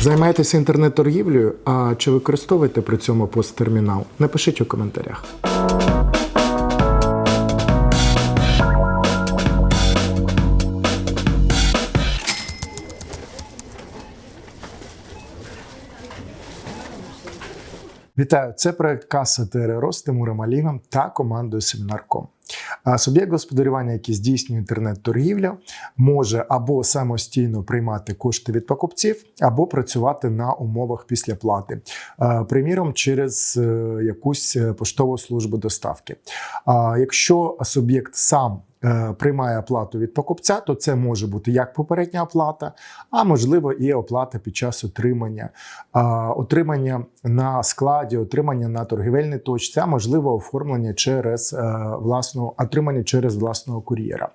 Займаєтеся інтернет-торгівлею, а чи використовуєте при цьому посттермінал? Напишіть у коментарях. Вітаю! Це проект Каса ТРРО з Тимуром Аліном та командою Семінарком. Суб'єкт господарювання, який здійснює інтернет-торгівля, може або самостійно приймати кошти від покупців, або працювати на умовах після плати, Е, приміром, через е, якусь е, поштову службу доставки. А Якщо суб'єкт сам приймає оплату від покупця, то це може бути як попередня оплата, а можливо і оплата під час отримання, отримання на складі, отримання на торгівельній точці, а можливо оформлення через е, власну отримання через власного кур'єра.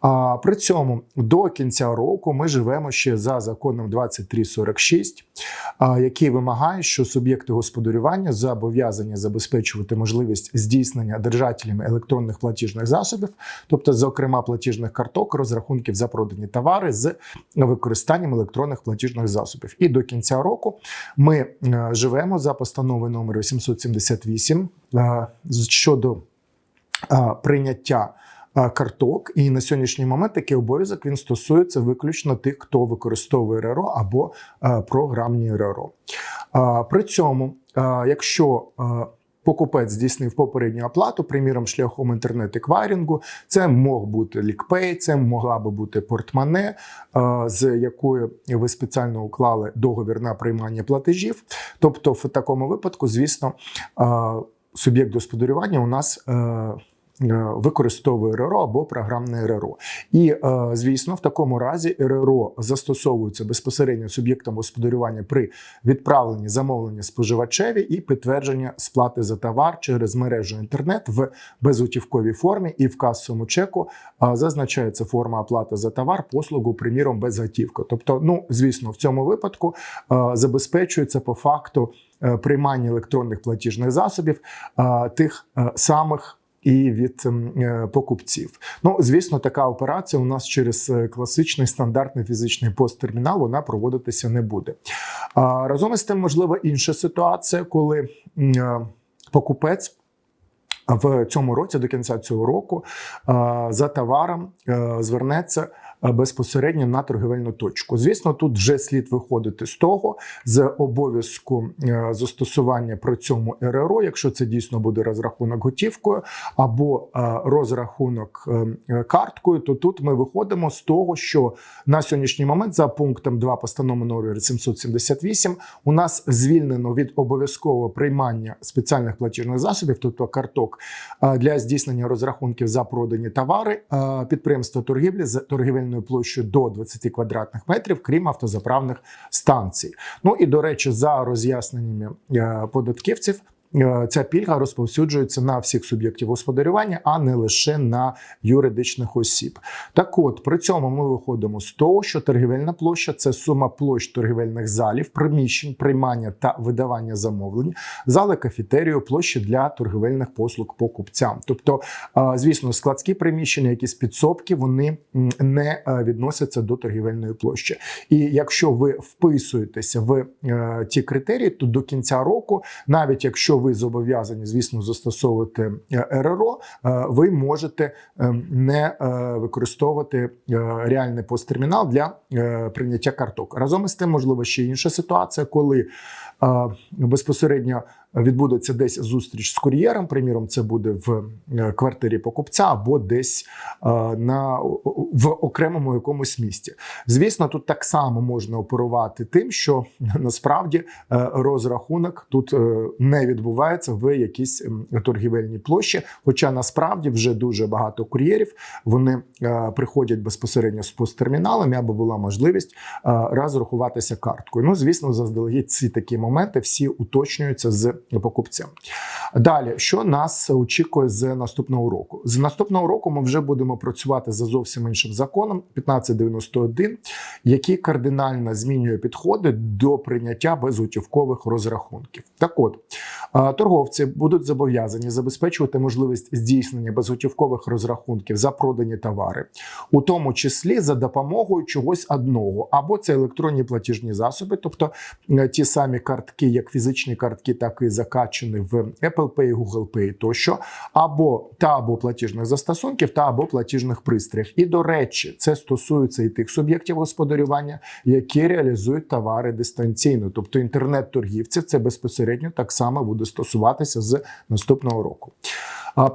А при цьому до кінця року ми живемо ще за законом 2346, а, який вимагає, що суб'єкти господарювання зобов'язані забезпечувати можливість здійснення держателями електронних платіжних засобів, тобто, зокрема, платіжних карток, розрахунків за продані товари з використанням електронних платіжних засобів. І до кінця року ми е, живемо за постановою номер 878 е, щодо е, прийняття карток. І на сьогоднішній момент такий обов'язок він стосується виключно тих, хто використовує РРО або е, програмні РРО. При цьому, е, якщо е, Покупець здійснив попередню оплату, приміром, шляхом інтернет-еквайрінгу. Це мог бути лікпей, це могла би бути портмане, е, з якою ви спеціально уклали договір на приймання платежів. Тобто, в такому випадку, звісно, суб'єкт господарювання у нас. Е, Використовує РРО або програмне РРО. І, е, звісно, в такому разі РРО застосовується безпосередньо суб'єктом господарювання при відправленні замовлення споживачеві і підтвердження сплати за товар через мережу інтернет в безготівковій формі і в касовому чеку зазначається форма оплати за товар, послугу, приміром, безготівка. Тобто, ну звісно, в цьому випадку е, забезпечується по факту приймання електронних платіжних засобів тих самих. І від ем, е, покупців. Ну, звісно, така операція у нас через е, класичний стандартний фізичний посттермінал вона проводитися не буде. Разом із тим, можливо, інша ситуація, коли е, покупець. В цьому році до кінця цього року е, за товаром е, звернеться е, безпосередньо на торгівельну точку. Звісно, тут вже слід виходити з того з обов'язку застосування при цьому РРО, якщо це дійсно буде розрахунок готівкою або розрахунок карткою, то тут ми виходимо з того, що на сьогоднішній момент за пунктом 2 постанови номер 778 у нас звільнено від обов'язкового приймання спеціальних платіжних засобів, тобто карток, для здійснення розрахунків за продані товари підприємства торгівлі з торгівельною площею до 20 квадратних метрів, крім автозаправних станцій. Ну і до речі, за роз'ясненнями е, податківців. Е, Ця пільга розповсюджується на всіх суб'єктів господарювання, а не лише на юридичних осіб. Так от при цьому ми виходимо з того, що торгівельна площа це сума площ торгівельних залів, приміщень, приймання та видавання замовлень, зали кафетерію, площі для торгівельних послуг покупцям. Тобто, е, звісно, складські приміщення, якісь підсобки, вони не е, відносяться до торгівельної площі. І якщо ви вписуєтеся в ті критерії, то до кінця року, навіть якщо ви зобов'язані, звісно, застосовувати е, РРО, е, ви можете е, не використовувати реальний посттермінал для прийняття карток. Разом із тим, можливо, ще інша ситуація, коли безпосередньо відбудеться десь зустріч з кур'єром. Приміром, це буде в е, квартирі покупця або десь е, на в окремому якомусь місті. Звісно, тут так само можна оперувати тим, що насправді е, розрахунок тут не відбувається в якійсь торгівельній площі. Хоча насправді вже дуже багато кур'єрів вони приходять безпосередньо з посттерміналами, аби була можливість розрахуватися карткою. Ну, звісно, заздалегідь ці такі моменти всі уточнюються з покупцем. Далі, що нас очікує з наступного року? З наступного року ми вже будемо працювати за зовсім іншим законом 1591, який кардинально змінює підходи до прийняття безготівкових розрахунків. Так от торговці будуть зобов'язані забезпечувати можливість здійснення безготівкових розрахунків за продані товари, у тому числі за допомогою чогось одного, або це електронні платіжні засоби, тобто е, ті самі картки, як фізичні картки, так і закачені в Apple Pay, Google Pay тощо, або та або платіжних застосунків, та або платіжних пристроїв. І до речі, це стосується і тих суб'єктів господарювання, які реалізують товари дистанційно, тобто інтернет-торгівців, це безпосередньо так само буде стосуватися з наступного року.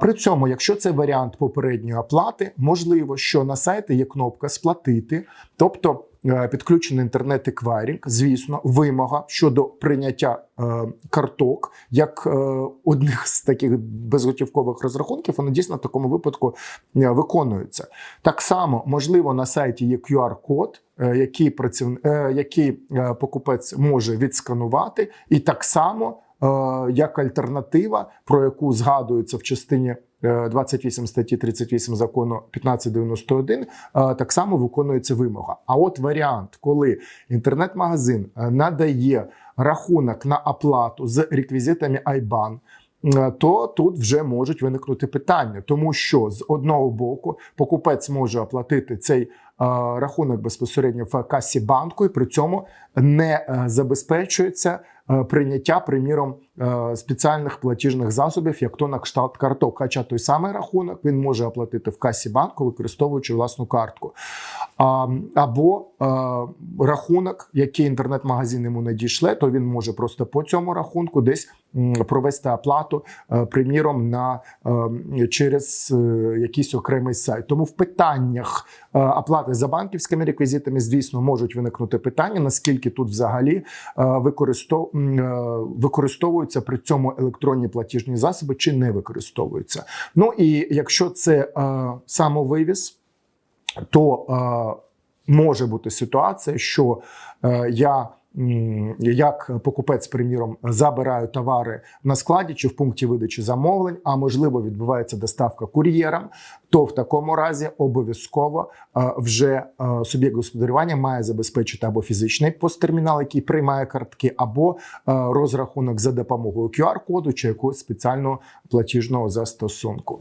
При цьому, якщо це варіант попередньої оплати, можливо, що на сайті є кнопка сплатити, тобто е, підключений інтернет-еквайрінг, звісно, вимога щодо прийняття е, карток як е, одних з таких безготівкових розрахунків, воно дійсно в такому випадку виконується. Так само, можливо, на сайті є QR-код. Який праців... який покупець може відсканувати, і так само як альтернатива, про яку згадується в частині е, 28 статті 38 закону 1591, е, так само виконується вимога. А от варіант, коли інтернет-магазин е, надає рахунок на оплату з реквізитами IBAN, е, то тут вже можуть виникнути питання, тому що з одного боку покупець може оплатити цей е, рахунок безпосередньо в касі банку, і при цьому не е, забезпечується е, прийняття, приміром, е, спеціальних платіжних засобів, як то на кшталт карток. Хоча той самий рахунок він може оплатити в касі банку, використовуючи власну картку. Або рахунок, який інтернет-магазин йому надійшле, то він може просто по цьому рахунку десь провести оплату, приміром, на через якийсь окремий сайт. Тому в питаннях оплати за банківськими реквізитами, звісно, можуть виникнути питання, наскільки тут взагалі е, е, використовуються при цьому електронні платіжні засоби чи не використовуються. Ну і якщо це е, самовивіз, то може бути ситуація, що я. Як покупець, приміром, забираю товари на складі чи в пункті видачі замовлень, а можливо відбувається доставка кур'єром, то в такому разі обов'язково вже суб'єкт господарювання має забезпечити або фізичний посттермінал, який приймає картки, або розрахунок за допомогою QR-коду чи якогось спеціального платіжного застосунку.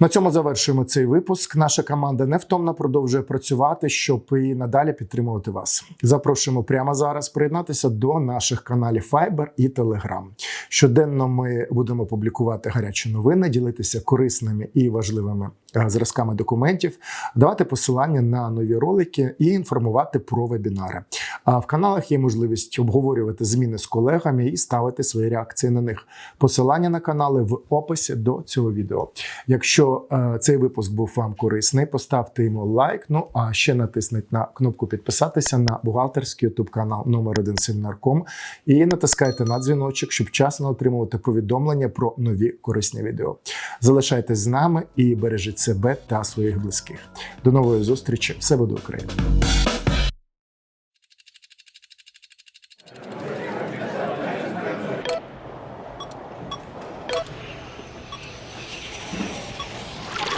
На цьому завершуємо цей випуск. Наша команда невтомно продовжує працювати, щоб і надалі підтримувати вас. Запрошуємо прямо зараз приєднатися до наших каналів Viber і Telegram. Щоденно ми будемо публікувати гарячі новини, ділитися корисними і важливими е, зразками документів, давати посилання на нові ролики і інформувати про вебінари. А в каналах є можливість обговорювати зміни з колегами і ставити свої реакції на них. Посилання на канали в описі до цього відео. Якщо е, цей випуск був вам корисний, поставте йому лайк. Ну а ще натисніть на кнопку підписатися на бухгалтерський YouTube канал номер 1 Семінарком і натискайте на дзвіночок, щоб вчасно отримувати повідомлення про нові корисні відео. Залишайтесь з нами і бережіть себе та своїх близьких. До нової зустрічі! Все буде Україна!